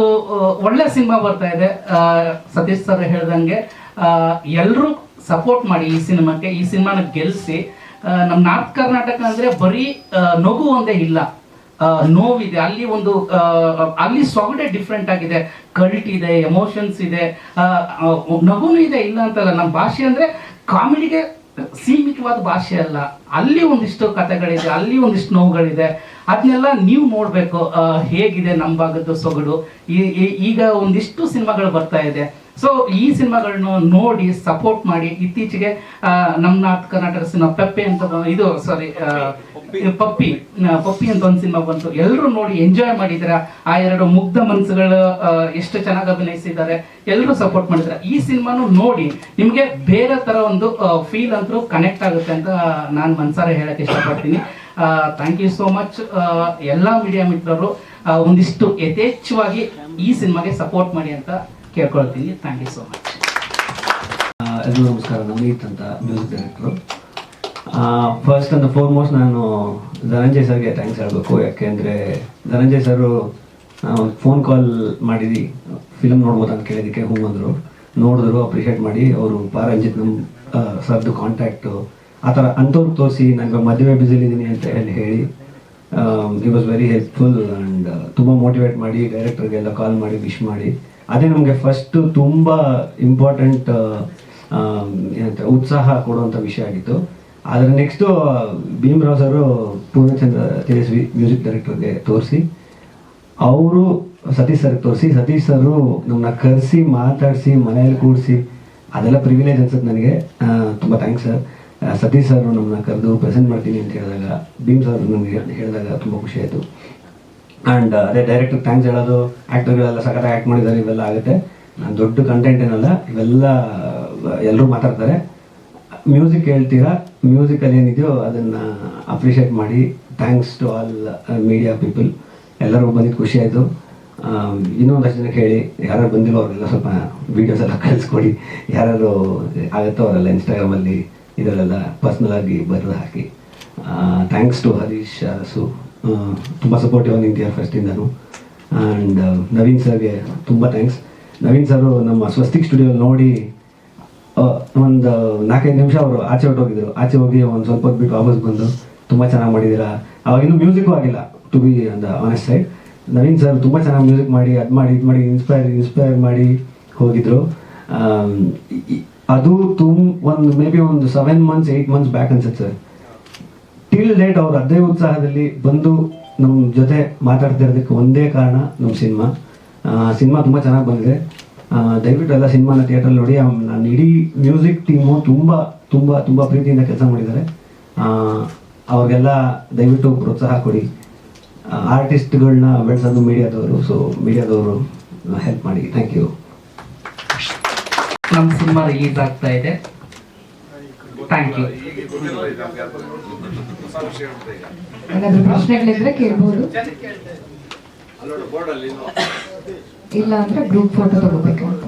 ಒಳ್ಳೆ ಸಿನಿಮಾ ಬರ್ತಾ ಇದೆ. ಸತೀಶ್ ಸರ್ ಹೇಳ್ದಂಗೆ ಎಲ್ಲರೂ ಸಪೋರ್ಟ್ ಮಾಡಿ ಈ ಸಿನಿಮಾಕ್ಕೆ ಈ ಸಿನಿಮಾನ ಗೆಲ್ಲಿಸಿ ನಮ್ಮ ನಾರ್ತ್ ಕರ್ನಾಟಕ ಅಂದರೆ ಬರೀ ನಗು ಒಂದೇ ಇಲ್ಲ. ನೋವಿದೆ. ಅಲ್ಲಿ ಒಂದು ಅಲ್ಲಿ ಸೊಗಡೆ ಡಿಫ್ರೆಂಟ್ ಆಗಿದೆ. ಕಲ್ಟ್ ಇದೆ ಎಮೋಷನ್ಸ್ ಇದೆ ಆ, ಇದೆ ಇಲ್ಲ ಅಂತಲ್ಲ. ನಮ್ಮ ಭಾಷೆ ಅಂದರೆ ಕಾಮಿಡಿಗೆ ಸೀಮಿತವಾದ ಭಾಷೆ ಅಲ್ಲ. ಅಲ್ಲಿ ಒಂದಿಷ್ಟು ಕಥೆಗಳಿದೆ, ಅಲ್ಲಿ ಒಂದಿಷ್ಟು ನೋವುಗಳಿದೆ. ಅದನ್ನೆಲ್ಲ ನೀವು ನೋಡಬೇಕು ಹೇಗಿದೆ ನಮ್ಮ ಭಾಗದ ಸೊಗಡು ಈಗ ಒಂದಿಷ್ಟು ಸಿನಿಮಾಗಳು ಬರ್ತಾ ಇದೆ. ಸೊ ಈ ಸಿನಿಮಾಗಳನ್ನ ನೋಡಿ ಸಪೋರ್ಟ್ ಮಾಡಿ, ಇತ್ತೀಚೆಗೆ ನಮ್ಮ ನಾರ್ತ್ ಕರ್ನಾಟಕ ಸಿನಿಮಾ, ಪೆಪ್ಪೆ ಅಂತ ಇದು ಸಾರಿ ಪಪ್ಪಿ ಪಪ್ಪಿ ಅಂತ ಒಂದು ಸಿನಿಮಾ ಬಂತು. ಎಲ್ಲರೂ ನೋಡಿ ಎಂಜಾಯ್ ಮಾಡಿದ್ರ ಆ ಎರಡು ಮುಗ್ಧ ಮನಸ್ಸುಗಳು ಎಷ್ಟು ಚೆನ್ನಾಗಿ ಅಭಿನಯಿಸಿದ್ದಾರೆ. ಎಲ್ಲರೂ ಸಪೋರ್ಟ್ ಮಾಡಿದ್ರ ಈ ಸಿನಿಮಾನು ನೋಡಿ ನಿಮಗೆ ಬೇರೆ ತರ ಒಂದು ಫೀಲ್ ಅಂತೂ ಕನೆಕ್ಟ್ ಆಗುತ್ತೆ ಅಂತ ನಾನು ಮನ್ಸಾರೆ ಹೇಳಕ್ಕೆ ಇಷ್ಟಪಡ್ತೀನಿ. ಥ್ಯಾಂಕ್ ಯು ಸೋ ಮಚ್ ಎಲ್ಲ ಮೀಡಿಯಾ ಮಿತ್ರರು ಒಂದಿಷ್ಟು ಯಥೇಚ್ಛವಾಗಿ ಈ ಸಿನಿಮಾಗೆ ಸಪೋರ್ಟ್ ಮಾಡಿ ಅಂತ ಕೇಳ್ಕೊಳ್ತೀನಿ. ಥ್ಯಾಂಕ್ ಯು ಸೋ ಮಚ್ ಎಲ್ಲರಿಗೂ ನಮಸ್ಕಾರ. ನವನೀತ್ ಅಂತ music director first and foremost ನಾನು ಧನಂಜಯ್ ಸರ್ಗೆ ಥ್ಯಾಂಕ್ಸ್ ಹೇಳಬೇಕು. ಯಾಕೆಂದರೆ ಧನಂಜಯ್ ಸರು ಫೋನ್ ಕಾಲ್ ಮಾಡಿದ್ದು ಫಿಲಮ್ ನೋಡ್ಬೋದು ಅಂತ ಕೇಳಿದ್ದಕ್ಕೆ ಹ್ಞೂ ಅಂದರು. ನೋಡಿದ್ರು ಅಪ್ರಿಷಿಯೇಟ್ ಮಾಡಿ, ಅವರು ಪಾರಂಜಿತ್ ನಮ್ಮ ಸರ್ದು ಕಾಂಟ್ಯಾಕ್ಟು ಆ ಥರ ಅಂಥವ್ರಿಗೆ ತೋರಿಸಿ, ನನಗೆ ಮದುವೆ ಬ್ಯುಸಿಲಿದ್ದೀನಿ ಅಂತ ಹೇಳಿ ಹೇಳಿ it was very helpful and ತುಂಬ ಮೋಟಿವೇಟ್ ಮಾಡಿ ಡೈರೆಕ್ಟರ್ಗೆಲ್ಲ ಕಾಲ್ ಮಾಡಿ ವಿಶ್ ಮಾಡಿ. ಅದೇ ನಮಗೆ ಫಸ್ಟು ತುಂಬ ಇಂಪಾರ್ಟೆಂಟ್ ಏನಂತ, ಉತ್ಸಾಹ ಕೊಡುವಂಥ ವಿಷಯ ಆಗಿತ್ತು. ಆದರೆ next Bhimrao sir Poornachandra Tejaswi music ಡೈರೆಕ್ಟರ್ಗೆ ತೋರಿಸಿ, ಅವರು ಸತೀಶ್ ಸರ್ಗೆ ತೋರಿಸಿ, ಸತೀಶ್ ಸರ್ ನಮ್ಮನ್ನ ಕರೆಸಿ, ಮಾತಾಡಿಸಿ, ಮನೆಯಲ್ಲಿ ಕೂಡಿಸಿ, ಅದೆಲ್ಲ ಪ್ರಿವಿಲೇಜ್ ಅನ್ಸುತ್ತೆ ನನಗೆ. ತುಂಬ ಥ್ಯಾಂಕ್ಸ್ ಸರ್ ಸತೀಶ್ ಸರ್ ನಮ್ಮನ್ನ ಕರೆದು ಪ್ರೆಸೆಂಟ್ ಮಾಡ್ತೀನಿ ಅಂತ ಹೇಳಿದಾಗ ಭೀಮ್ ಸರ್ ನಮಗೆ ಹೇಳಿದಾಗ ತುಂಬ ಖುಷಿ ಆಯಿತು. ಆ್ಯಂಡ್ ಅದೇ ಡೈರೆಕ್ಟರ್ ಥ್ಯಾಂಕ್ಸ್ ಹೇಳೋದು ಆ್ಯಕ್ಟರ್ಗಳೆಲ್ಲ ಸಖತ್ತಾಗಿ ಆ್ಯಕ್ಟ್ ಮಾಡಿದ್ದಾರೆ, ಇವೆಲ್ಲ ಆಗುತ್ತೆ. ನಾನು ದೊಡ್ಡ ಕಂಟೆಂಟ್ ಏನಲ್ಲ, ಇವೆಲ್ಲ, ಎಲ್ಲರೂ ಮಾತಾಡ್ತಾರೆ. ಮ್ಯೂಸಿಕ್ ಹೇಳ್ತೀರಾ? ಮ್ಯೂಸಿಕಲ್ಲಿ ಏನಿದೆಯೋ ಅದನ್ನು ಅಪ್ರಿಷಿಯೇಟ್ ಮಾಡಿ. Thanks to all media people ಎಲ್ಲರಿಗೂ ಬಂದಿದ್ದು ಖುಷಿ ಆಯಿತು. ಇನ್ನೊಂದಷ್ಟು ಜನಕ್ಕೆ ಹೇಳಿ ಯಾರು ಬಂದಿರೋ ಅವರೆಲ್ಲ ಸ್ವಲ್ಪ ವೀಡಿಯೋಸ್ ಎಲ್ಲ ಕಳಿಸ್ಕೊಡಿ. ಯಾರು ಆಗುತ್ತೋ ಅವರೆಲ್ಲ ಇನ್ಸ್ಟಾಗ್ರಾಮಲ್ಲಿ ಇದರಲ್ಲೆಲ್ಲ ಪರ್ಸ್ನಲ್ ಆಗಿ ಬರೆದು ಹಾಕಿ. ಥ್ಯಾಂಕ್ಸ್ ಟು ಹರೀಶ್ ಅರಸು ತುಂಬ ಸಪೋರ್ಟಿವ್ ಆಗಿ ನಿಂತಿದ್ದಾರೆ ನಾನು ಆ್ಯಂಡ್ ನವೀನ್ ಸರ್ಗೆ ತುಂಬ ಥ್ಯಾಂಕ್ಸ್ ನವೀನ್ ಸರು ನಮ್ಮ ಸ್ವಸ್ತಿಕ್ ಸ್ಟುಡಿಯೋ ನೋಡಿ ಒಂದು ನಾಲ್ಕೈದು ನಿಮಿಷ ಅವರು ಆಚೆ ಹೋಗಿದ್ರು ಆಚೆ ಹೋಗಿ ಒಂದು ಸ್ವಲ್ಪ ಹೊತ್ತು ಬಿಟ್ಟು ವಾಪಸ್ ಬಂದು, ತುಂಬ ಚೆನ್ನಾಗಿ ಮಾಡಿದ್ದೀರಾ? ಅವಾಗ ಇನ್ನೂ ಮ್ಯೂಸಿಕ್ಕೂ ಆಗಿಲ್ಲ ಟು ಬಿ ಅಂದ ಆನೆಸ್ಟ್ ಸೈಡ್ ನವೀನ್ ಸರ್ ತುಂಬ ಚೆನ್ನಾಗಿ ಮ್ಯೂಸಿಕ್ ಮಾಡಿ, ಅದು ಮಾಡಿ, ಇದು ಮಾಡಿ ಇನ್ಸ್ಪೈರ್ ಇನ್ಸ್ಪೈರ್ ಮಾಡಿ ಹೋಗಿದ್ರು. ಅದು ತುಂಬ ಒಂದು ಮೇ ಬಿ ಒಂದು seven months eight months back ಅನ್ಸುತ್ತೆ ಸರ್ ಟಿಲ್ ಡೇಟ್ ಅವ್ರು ಅದೇ ಉತ್ಸಾಹದಲ್ಲಿ ಬಂದು ನಮ್ಮ ಜೊತೆ ಮಾತಾಡ್ತಿರೋದಕ್ಕೆ ಒಂದೇ ಕಾರಣ ನಮ್ಮ ಸಿನಿಮಾ. ಸಿನಿಮಾ ತುಂಬ ಚೆನ್ನಾಗಿ ಬಂದಿದೆ. ದಯವಿಟ್ಟು ಎಲ್ಲ ಸಿನಿಮಾನ ಥಿಯೇಟ್ರಲ್ಲಿ ನೋಡಿ. ನನ್ನ ನಾನು ಇಡೀ ಮ್ಯೂಸಿಕ್ ಟೀಮು ತುಂಬ ತುಂಬ ತುಂಬ ಪ್ರೀತಿಯಿಂದ ಕೆಲಸ ಮಾಡಿದ್ದಾರೆ. ಆ, ಅವ್ರಿಗೆಲ್ಲ ದಯವಿಟ್ಟು ಪ್ರೋತ್ಸಾಹ ಕೊಡಿ. ಆರ್ಟಿಸ್ಟ್ಗಳನ್ನ ಬೆಳೆಸೋದು ಮೀಡಿಯಾದವರು ಸೊ ಮೀಡಿಯಾದವರು ಹೆಲ್ಪ್ ಮಾಡಿ. ಥ್ಯಾಂಕ್ ಯು ನಮ್ಮ ಸಿನಿಮಾ ರಿಲೀಸ್ ಆಗ್ತಾ ಇದೆ. ಥ್ಯಾಂಕ್ ಯು ಪ್ರಶ್ನೆಗಳಿದ್ರೆ ಕೇಳ್ಬೋದು. ಇಲ್ಲ ಅಂದ್ರೆ ಗ್ರೂಪ್ ಫೋಟೋ ತಗೋಬೇಕಂತ